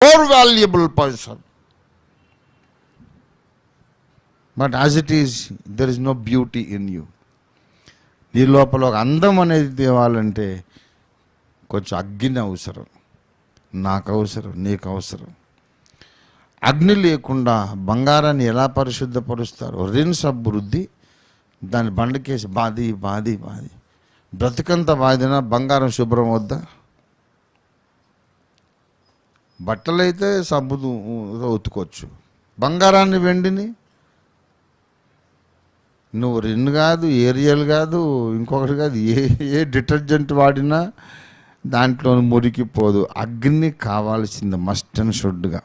More valuable person but as it is there is no beauty in you నీ లోపల ఒక అందం అనేది తేవాలంటే కొంచెం అగ్ని అవసరం. నాకు అవసరం నీకు అవసరం. అగ్ని లేకుండా బంగారాన్ని ఎలా పరిశుద్ధపరుస్తారు? రిన్స్ అభివృద్ధి దాని బండకేసి బాది బాది బాది బ్రతుకంత బాధిన బంగారం శుభ్రం వద్దా బట్టలైతే సబ్బు ఉతుకోవచ్చు. బంగారాన్ని వెండిని? నువ్వు రిన్ కాదు ఏరియల్ కాదు ఇంకొకటి కాదు ఏ ఏ డిటర్జెంట్ వాడినా దాంట్లో మురికిపోదు. అగ్ని కావాల్సింది మస్ట్ అండ్ షుడ్గా.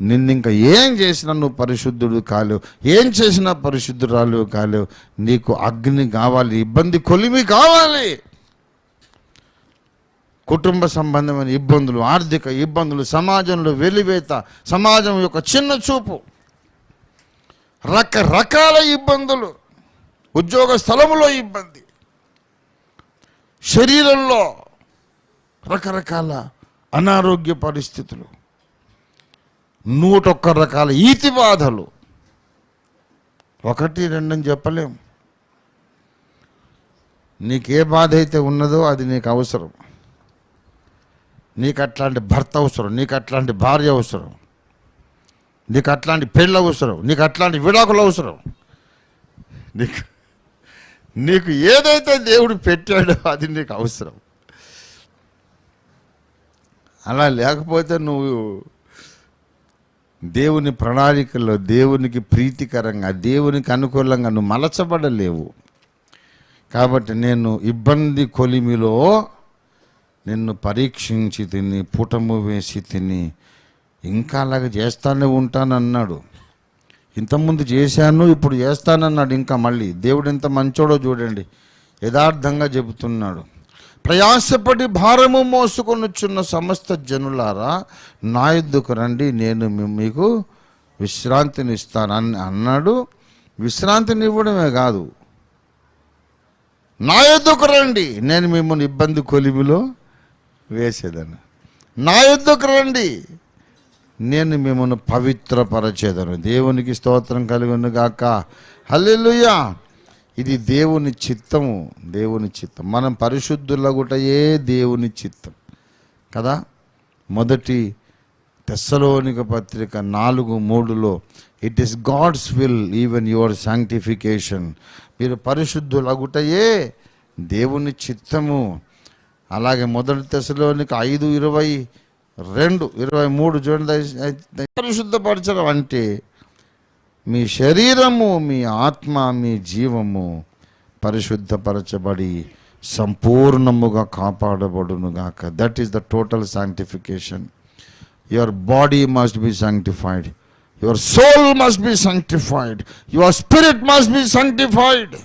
నిన్ను ఇంకా ఏం చేసినా నువ్వు పరిశుద్ధుడు కాలేవు. ఏం చేసినా పరిశుద్ధురాలు కాలేవు. నీకు అగ్ని కావాలి ఇబ్బంది కొలిమి కావాలి. కుటుంబ సంబంధమైన ఇబ్బందులు ఆర్థిక ఇబ్బందులు సమాజంలో వెలివేత సమాజం యొక్క చిన్న చూపు రకరకాల ఇబ్బందులు ఉద్యోగ స్థలంలో ఇబ్బంది శరీరంలో రకరకాల అనారోగ్య పరిస్థితులు నూటొక్క రకాల ఈతి బాధలు. ఒకటి రెండని చెప్పలేం. నీకే బాధ అయితే ఉన్నదో అది నీకు అవసరం. నీకు అట్లాంటి భర్త అవసరం నీకు అట్లాంటి భార్య అవసరం నీకు అట్లాంటి పెళ్ళి అవసరం నీకు అట్లాంటి విడాకులు అవసరం. నీకు నీకు ఏదైతే దేవుడు పెట్టాడో అది నీకు అవసరం. అలా లేకపోతే నువ్వు దేవుని ప్రణాళికల్లో దేవునికి ప్రీతికరంగా దేవునికి అనుకూలంగా నువ్వు మలచబడలేవు. కాబట్టి నేను ఇబ్బంది కొలిమిలో నిన్ను పరీక్షించి తిని పుటము వేసి తిని ఇంకా అలాగే చేస్తానే ఉంటానన్నాడు. ఇంతకుముందు చేశాను ఇప్పుడు చేస్తానన్నాడు ఇంకా మళ్ళీ. దేవుడు ఎంత మంచోడో చూడండి. యథార్థంగా చెబుతున్నాడు. ప్రయాసపడి భారము మోసుకొనుచున్న సమస్త జనులారా నా ఎద్దుకు రండి నేను మీకు విశ్రాంతిని ఇస్తాను అని అన్నాడు. విశ్రాంతిని ఇవ్వడమే కాదు. నా ఎద్దుకు రండి నేను మిమ్మల్ని ఇబ్బంది కొలిమిలో వేసేదను నా యుద్ధకు రండి? నేను మిమ్మల్ని పవిత్రపరచేదను దేవునికి స్తోత్రం కలుగును గాక. హల్లెలూయా. ఇది దేవుని చిత్తము దేవుని చిత్తం. మనం పరిశుద్ధులగుటయే దేవుని చిత్తం. కదా? మొదటి తెస్సలోనిక పత్రిక నాలుగు మూడులో it is God's will even your sanctification మీరు పరిశుద్ధులగుటయే దేవుని చిత్తము. అలాగే మొదటి దశలోనికి ఐదు ఇరవై రెండు ఇరవై మూడు చూడండి పరిశుద్ధపరచడం అంటే మీ శరీరము మీ ఆత్మ మీ జీవము పరిశుద్ధపరచబడి సంపూర్ణముగా కాపాడబడును గాక that is the total sanctification your body must be sanctified your soul must be sanctified your spirit must be sanctified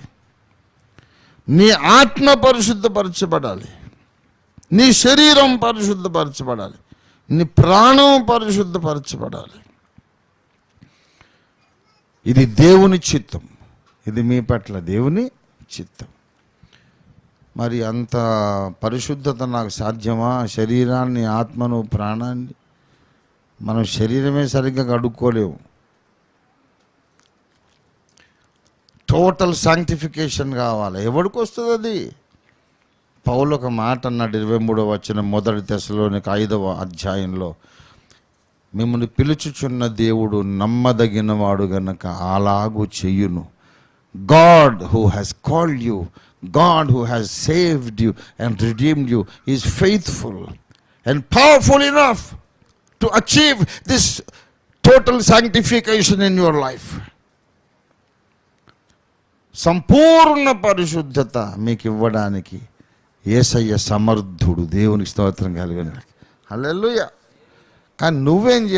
నీ ఆత్మ పరిశుద్ధపరచబడాలి. నీ శరీరం పరిశుద్ధపరచబడాలి. నీ ప్రాణం పరిశుద్ధపరచబడాలి. ఇది దేవుని చిత్తం. ఇది మీ పట్ల దేవుని చిత్తం. మరి అంత పరిశుద్ధత నాకు సాధ్యమా? శరీరాన్ని ఆత్మను ప్రాణాన్ని? మనం శరీరమే సరిగ్గా కడుక్కోలేము. టోటల్ సాంక్టిఫికేషన్ కావాలి. ఎవరికి వస్తుంది అది? పౌలు ఒక మాట అన్నాడు ఇరవై మూడవ వచ్చిన మొదటి దశలోని ఐదవ అధ్యాయంలో. మిమ్మల్ని పిలుచుచున్న దేవుడు నమ్మదగినవాడు గనక అలాగు చెయ్యును God who has called you God who has saved you and redeemed you is faithful and powerful enough to achieve this total sanctification in your life సంపూర్ణ పరిశుద్ధత మీకు ఇవ్వడానికి ఏసయ్య సమర్థుడు. దేవునికి స్తోత్రం కలిగిన. అల్లెల్లుయ్య కానీ నువ్వేం చేయాలి?